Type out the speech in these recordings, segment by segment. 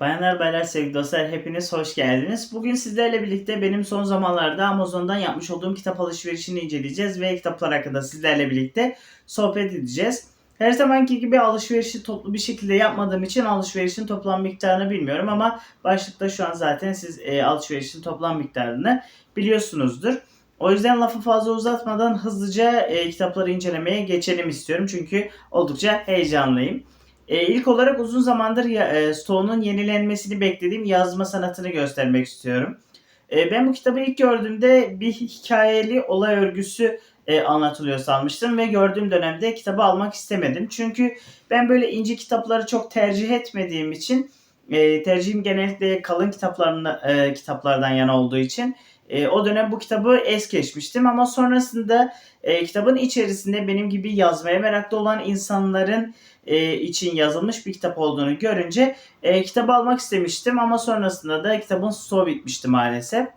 Bayanlar baylar sevgili dostlar hepiniz hoş geldiniz. Bugün sizlerle birlikte benim son zamanlarda Amazon'dan yapmış olduğum kitap alışverişini inceleyeceğiz ve kitaplar hakkında sizlerle birlikte sohbet edeceğiz. Her zamanki gibi alışverişi toplu bir şekilde yapmadığım için alışverişin toplam miktarını bilmiyorum ama başlıkta şu an zaten siz e, alışverişin toplam miktarını biliyorsunuzdur. O yüzden lafı fazla uzatmadan hızlıca e, kitapları incelemeye geçelim istiyorum çünkü oldukça heyecanlıyım. E, ilk olarak uzun zamandır ya, e, Stone'un yenilenmesini beklediğim yazma sanatını göstermek istiyorum. E, ben bu kitabı ilk gördüğümde bir hikayeli olay örgüsü e, anlatılıyor sanmıştım ve gördüğüm dönemde kitabı almak istemedim. Çünkü ben böyle ince kitapları çok tercih etmediğim için e, tercihim genellikle kalın kitaplarına, e, kitaplardan yana olduğu için e, o dönem bu kitabı es geçmiştim ama sonrasında e, kitabın içerisinde benim gibi yazmaya meraklı olan insanların e, için yazılmış bir kitap olduğunu görünce e, kitabı almak istemiştim ama sonrasında da kitabın stoğu bitmişti maalesef.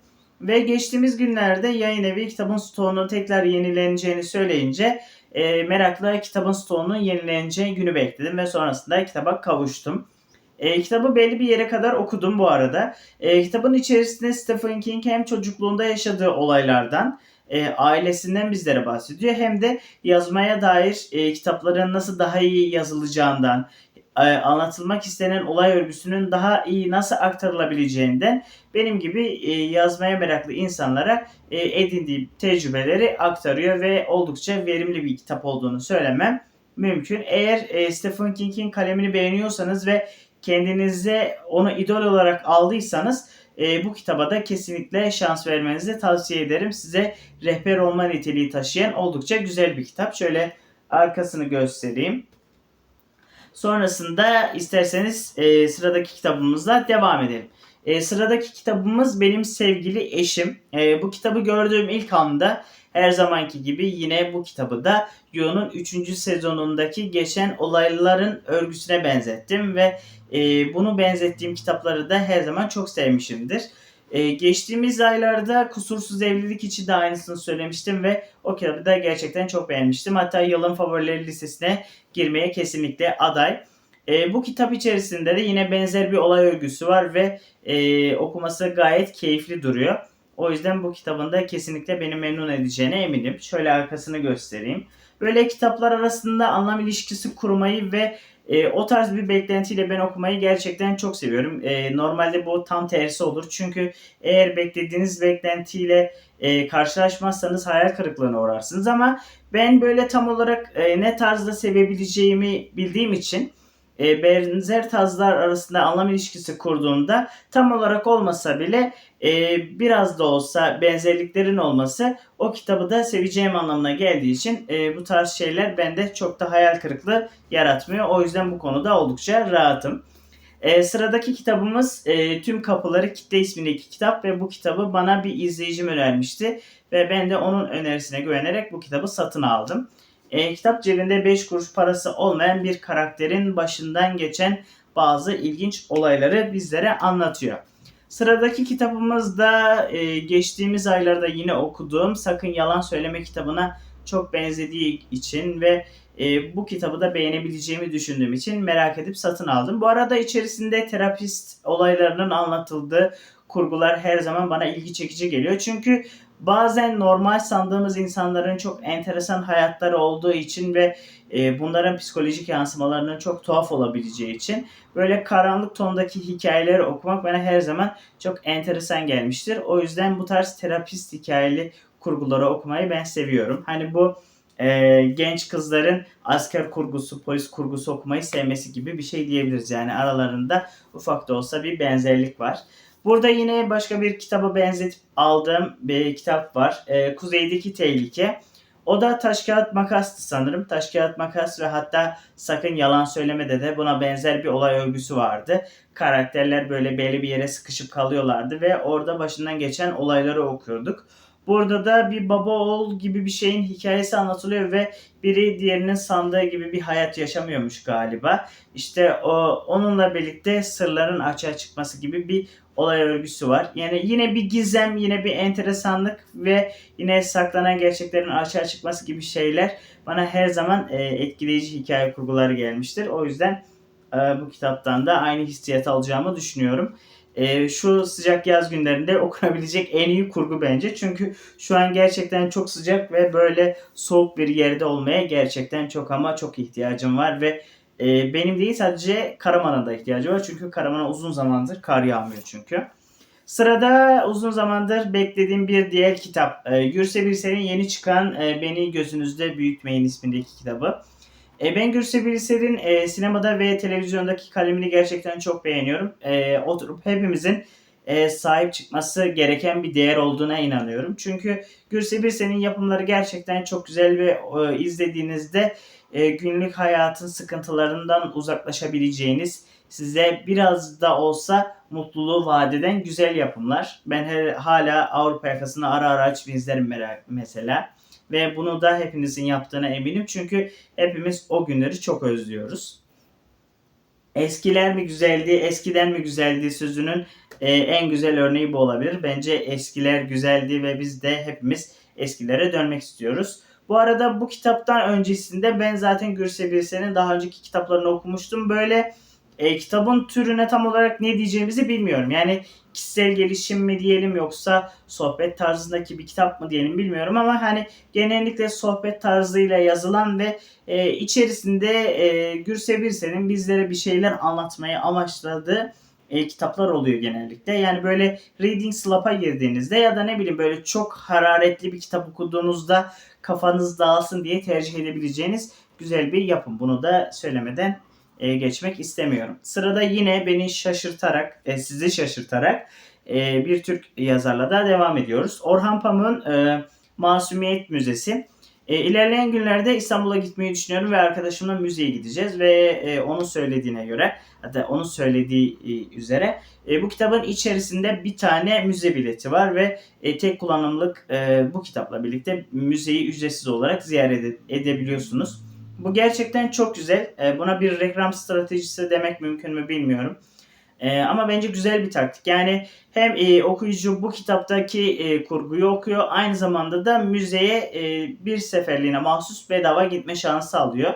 Ve geçtiğimiz günlerde yayın evi kitabın stoğunun tekrar yenileneceğini söyleyince e, merakla kitabın stoğunun yenileneceği günü bekledim ve sonrasında kitaba kavuştum. E, kitabı belli bir yere kadar okudum bu arada. E, kitabın içerisinde Stephen King hem çocukluğunda yaşadığı olaylardan e, ailesinden bizlere bahsediyor. Hem de yazmaya dair e, kitapların nasıl daha iyi yazılacağından, e, anlatılmak istenen olay örgüsünün daha iyi nasıl aktarılabileceğinden benim gibi e, yazmaya meraklı insanlara e, edindiği tecrübeleri aktarıyor ve oldukça verimli bir kitap olduğunu söylemem mümkün. Eğer e, Stephen King'in kalemini beğeniyorsanız ve kendinize onu idol olarak aldıysanız e, bu kitaba da kesinlikle şans vermenizi tavsiye ederim. Size rehber olma niteliği taşıyan oldukça güzel bir kitap. Şöyle arkasını göstereyim. Sonrasında isterseniz e, sıradaki kitabımızla devam edelim. E, sıradaki kitabımız benim sevgili eşim. E, bu kitabı gördüğüm ilk anda her zamanki gibi yine bu kitabı da Yo'nun 3. sezonundaki geçen olayların örgüsüne benzettim ve e, bunu benzettiğim kitapları da her zaman çok sevmişimdir. E, geçtiğimiz aylarda Kusursuz Evlilik için de aynısını söylemiştim ve o kitabı da gerçekten çok beğenmiştim. Hatta yılın favorileri listesine girmeye kesinlikle aday. E, bu kitap içerisinde de yine benzer bir olay örgüsü var ve e, okuması gayet keyifli duruyor. O yüzden bu kitabın da kesinlikle beni memnun edeceğine eminim. Şöyle arkasını göstereyim. Böyle kitaplar arasında anlam ilişkisi kurmayı ve e, o tarz bir beklentiyle ben okumayı gerçekten çok seviyorum. E, normalde bu tam tersi olur. Çünkü eğer beklediğiniz beklentiyle e, karşılaşmazsanız hayal kırıklığına uğrarsınız. Ama ben böyle tam olarak e, ne tarzda sevebileceğimi bildiğim için e, benzer tarzlar arasında anlam ilişkisi kurduğunda tam olarak olmasa bile e, biraz da olsa benzerliklerin olması o kitabı da seveceğim anlamına geldiği için e, bu tarz şeyler bende çok da hayal kırıklığı yaratmıyor. O yüzden bu konuda oldukça rahatım. E, sıradaki kitabımız e, Tüm Kapıları Kitle ismindeki kitap ve bu kitabı bana bir izleyicim önermişti ve ben de onun önerisine güvenerek bu kitabı satın aldım. E, kitap cebinde 5 kuruş parası olmayan bir karakterin başından geçen bazı ilginç olayları bizlere anlatıyor. Sıradaki kitabımız da e, geçtiğimiz aylarda yine okuduğum Sakın Yalan Söyleme kitabına çok benzediği için ve e, bu kitabı da beğenebileceğimi düşündüğüm için merak edip satın aldım. Bu arada içerisinde terapist olaylarının anlatıldığı kurgular her zaman bana ilgi çekici geliyor. Çünkü bazen normal sandığımız insanların çok enteresan hayatları olduğu için ve e, bunların psikolojik yansımalarının çok tuhaf olabileceği için böyle karanlık tondaki hikayeleri okumak bana her zaman çok enteresan gelmiştir. O yüzden bu tarz terapist hikayeli kurguları okumayı ben seviyorum. Hani bu e, genç kızların asker kurgusu, polis kurgusu okumayı sevmesi gibi bir şey diyebiliriz. Yani aralarında ufak da olsa bir benzerlik var. Burada yine başka bir kitaba benzetip aldığım bir kitap var. E, Kuzeydeki Tehlike. O da taş kağıt makastı sanırım. Taş kağıt makas ve hatta sakın yalan söylemede de buna benzer bir olay örgüsü vardı. Karakterler böyle belli bir yere sıkışıp kalıyorlardı ve orada başından geçen olayları okuyorduk. Burada da bir baba oğul gibi bir şeyin hikayesi anlatılıyor ve biri diğerinin sandığı gibi bir hayat yaşamıyormuş galiba. İşte o onunla birlikte sırların açığa çıkması gibi bir olay örgüsü var. Yani yine bir gizem, yine bir enteresanlık ve yine saklanan gerçeklerin açığa çıkması gibi şeyler bana her zaman e, etkileyici hikaye kurguları gelmiştir. O yüzden e, bu kitaptan da aynı hissiyatı alacağımı düşünüyorum. E, şu sıcak yaz günlerinde okunabilecek en iyi kurgu bence. Çünkü şu an gerçekten çok sıcak ve böyle soğuk bir yerde olmaya gerçekten çok ama çok ihtiyacım var ve e, benim değil sadece Karaman'a da ihtiyacı var. Çünkü Karaman'a uzun zamandır kar yağmıyor çünkü. Sırada uzun zamandır beklediğim bir diğer kitap. E, Gürse Birsel'in yeni çıkan e, Beni Gözünüzde Büyütmeyin ismindeki kitabı. E, ben Gürse Birsel'in e, sinemada ve televizyondaki kalemini gerçekten çok beğeniyorum. E, oturup hepimizin e, sahip çıkması gereken bir değer olduğuna inanıyorum. Çünkü Gürse Birsel'in yapımları gerçekten çok güzel ve e, izlediğinizde e, günlük hayatın sıkıntılarından uzaklaşabileceğiniz, size biraz da olsa mutluluğu vaat eden güzel yapımlar. Ben her, hala Avrupa yakasını ara ara açıp izlerim mesela. Ve bunu da hepinizin yaptığına eminim. Çünkü hepimiz o günleri çok özlüyoruz. Eskiler mi güzeldi, eskiden mi güzeldi sözünün e, en güzel örneği bu olabilir. Bence eskiler güzeldi ve biz de hepimiz eskilere dönmek istiyoruz. Bu arada bu kitaptan öncesinde ben zaten Gürse Birsel'in daha önceki kitaplarını okumuştum. Böyle e, kitabın türüne tam olarak ne diyeceğimizi bilmiyorum. Yani kişisel gelişim mi diyelim yoksa sohbet tarzındaki bir kitap mı diyelim bilmiyorum ama hani genellikle sohbet tarzıyla yazılan ve e, içerisinde e, Gürse Birsel'in bizlere bir şeyler anlatmayı amaçladığı e, kitaplar oluyor genellikle. Yani böyle reading slap'a girdiğinizde ya da ne bileyim böyle çok hararetli bir kitap okuduğunuzda kafanız dağılsın diye tercih edebileceğiniz güzel bir yapım. Bunu da söylemeden e, geçmek istemiyorum. Sırada yine beni şaşırtarak, e, sizi şaşırtarak e, bir Türk yazarla da devam ediyoruz. Orhan Pamuk'un e, Masumiyet Müzesi. E, ilerleyen günlerde İstanbul'a gitmeyi düşünüyorum ve arkadaşımla müzeye gideceğiz ve e, onun söylediğine göre hatta onun söylediği e, üzere e, bu kitabın içerisinde bir tane müze bileti var ve e, tek kullanımlık e, bu kitapla birlikte müzeyi ücretsiz olarak ziyaret ede- edebiliyorsunuz. Bu gerçekten çok güzel. E, buna bir reklam stratejisi demek mümkün mü bilmiyorum. E, ama bence güzel bir taktik. Yani hem e, okuyucu bu kitaptaki e, kurguyu okuyor aynı zamanda da müzeye e, bir seferliğine mahsus bedava gitme şansı alıyor.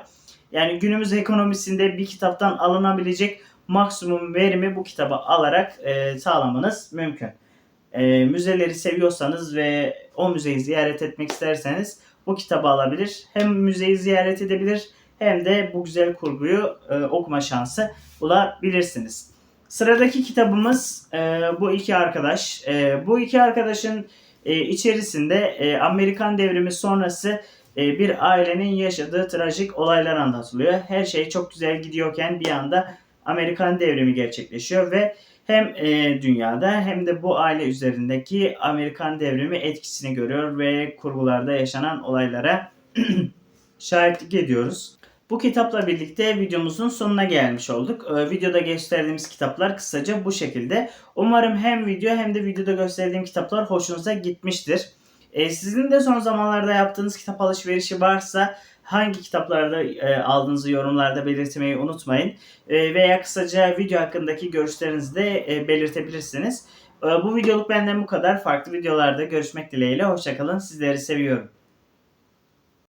Yani günümüz ekonomisinde bir kitaptan alınabilecek maksimum verimi bu kitaba alarak sağlamanız mümkün. Müzeleri seviyorsanız ve o müzeyi ziyaret etmek isterseniz bu kitabı alabilir. Hem müzeyi ziyaret edebilir hem de bu güzel kurguyu e, okuma şansı bulabilirsiniz. Sıradaki kitabımız e, bu iki arkadaş. E, bu iki arkadaşın e, içerisinde e, Amerikan devrimi sonrası e, bir ailenin yaşadığı trajik olaylar anlatılıyor. Her şey çok güzel gidiyorken bir anda Amerikan devrimi gerçekleşiyor ve hem e, dünyada hem de bu aile üzerindeki Amerikan devrimi etkisini görüyor ve kurgularda yaşanan olaylara şahitlik ediyoruz. Bu kitapla birlikte videomuzun sonuna gelmiş olduk. Ee, videoda gösterdiğimiz kitaplar kısaca bu şekilde. Umarım hem video hem de videoda gösterdiğim kitaplar hoşunuza gitmiştir. Ee, sizin de son zamanlarda yaptığınız kitap alışverişi varsa hangi kitaplarda e, aldığınızı yorumlarda belirtmeyi unutmayın. E, veya kısaca video hakkındaki görüşlerinizi de e, belirtebilirsiniz. E, bu videoluk benden bu kadar. Farklı videolarda görüşmek dileğiyle. Hoşçakalın. Sizleri seviyorum.